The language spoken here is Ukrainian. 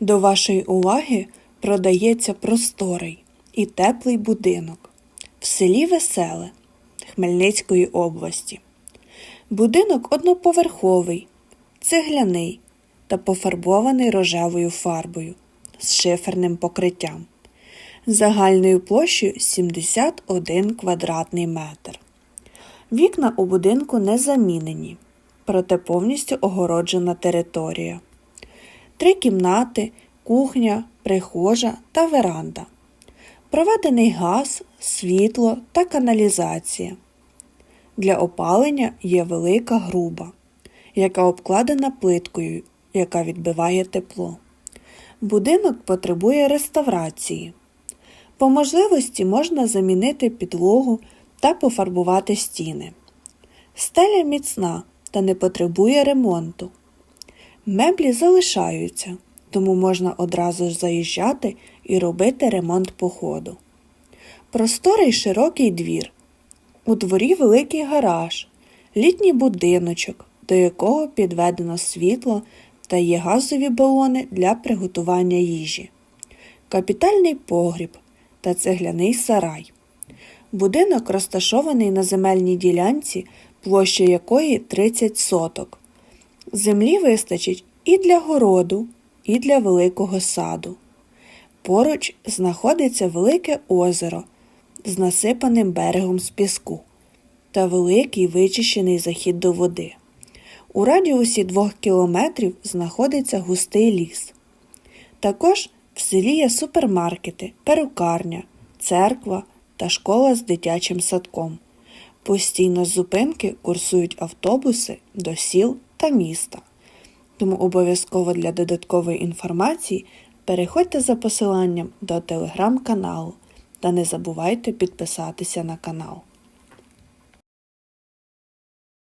До вашої уваги продається просторий і теплий будинок в селі Веселе Хмельницької області. Будинок одноповерховий, цегляний та пофарбований рожевою фарбою з шиферним покриттям загальною площею 71 квадратний метр. Вікна у будинку не замінені, проте повністю огороджена територія. Три кімнати, кухня, прихожа та веранда. Проведений газ, світло та каналізація. Для опалення є велика груба, яка обкладена плиткою, яка відбиває тепло. Будинок потребує реставрації. По можливості можна замінити підлогу та пофарбувати стіни. Стеля міцна та не потребує ремонту. Меблі залишаються, тому можна одразу ж заїжджати і робити ремонт по ходу. Просторий широкий двір. У дворі великий гараж, літній будиночок, до якого підведено світло та є газові балони для приготування їжі, капітальний погріб та цегляний сарай. Будинок розташований на земельній ділянці, площа якої 30 соток. Землі вистачить і для городу, і для великого саду. Поруч знаходиться велике озеро з насипаним берегом з піску та великий вичищений захід до води. У радіусі двох кілометрів знаходиться густий ліс. Також в селі є супермаркети, перукарня, церква та школа з дитячим садком. Постійно з зупинки курсують автобуси до сіл та міста. Тому обов'язково для додаткової інформації переходьте за посиланням до телеграм-каналу та не забувайте підписатися на канал.